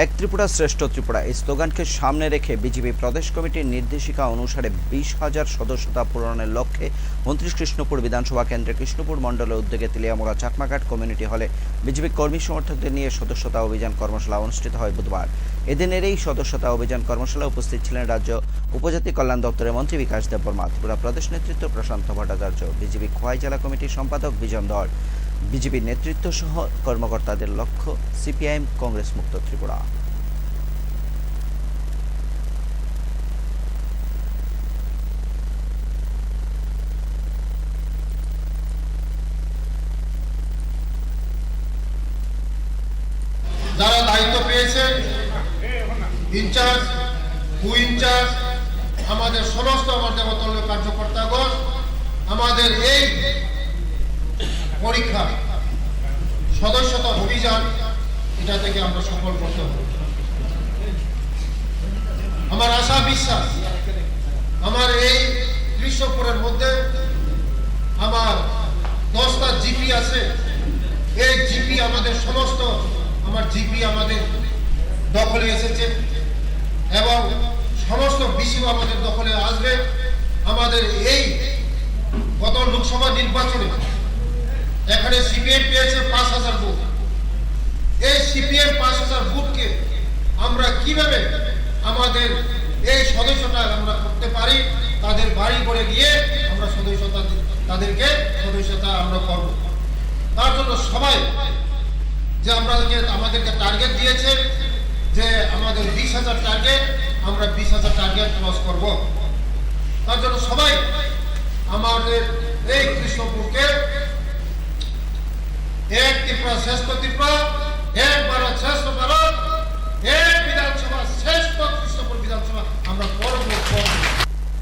এক ত্রিপুরা শ্রেষ্ঠ ত্রিপুরা। এই স্লোগানকে সামনে রেখে বিজেপি প্রদেশ কমিটির নির্দেশিকা অনুসারে বিশ হাজার সদস্যতা পূরণের লক্ষ্যে উনত্রিশ কৃষ্ণপুর বিধানসভা কেন্দ্রের কৃষ্ণপুর মণ্ডলের উদ্যোগে তেলিয়ামোড়া চাকমাঘাট কমিউনিটি হলে বিজেপি কর্মী সমর্থকদের নিয়ে সদস্যতা অভিযান কর্মশালা অনুষ্ঠিত হয় বুধবার। এদিনের এই সদস্যতা অভিযান কর্মশালায় উপস্থিত ছিলেন রাজ্য উপজাতি কল্যাণ দপ্তরের মন্ত্রী বিকাশ দেববর্মা, ত্রিপুরা প্রদেশ নেতৃত্ব প্রশান্ত ভট্টাচার্য, বিজেপি খোয়াই জেলা কমিটির সম্পাদক বিজন ধর। বিজেপির নেতৃত্ব সহ কর্মকর্তাদের লক্ষ্য সিপিআইএম, কংগ্রেস মুক্ত ত্রিপুরা। যারা দায়িত্ব পেয়েছে, ইনচার্জ ইনচার্জ আমাদের সমস্ত আমার দেবতল্য কার্যকর্তাগণ আমাদের এই পরীক্ষা, সদস্যতা অভিযান, এটা থেকে আমরা সফল করতে হবে। আমার আশা, বিশ্বাস, আমার এই কৃষ্ণপুরের মধ্যে আমার দশটা জিপি আছে। এই জিপি আমাদের সমস্ত, আমার জিপি আমাদের দখলে এসেছে এবং সমস্ত বিসিও আমাদের দখলে আসবে। আমাদের এই সিপিএম পেয়েছে পাঁচ হাজার বুথ এই সিপিএম পাঁচ হাজার বুথকে আমরা কীভাবে আমাদের এই সদস্যটা আমরা করতে পারি, তাদের বাড়ি করে গিয়ে আমরা সদস্যতা তাদেরকে সদস্যতা আমরা করব। তার জন্য সবাই যে আমাদেরকে আমাদেরকে টার্গেট দিয়েছে, যে আমাদের বিশ হাজার টার্গেট আমরা বিশ হাজার টার্গেট ক্রস করব। তার জন্য সবাই আমাদের এই এক ত্রিপুরা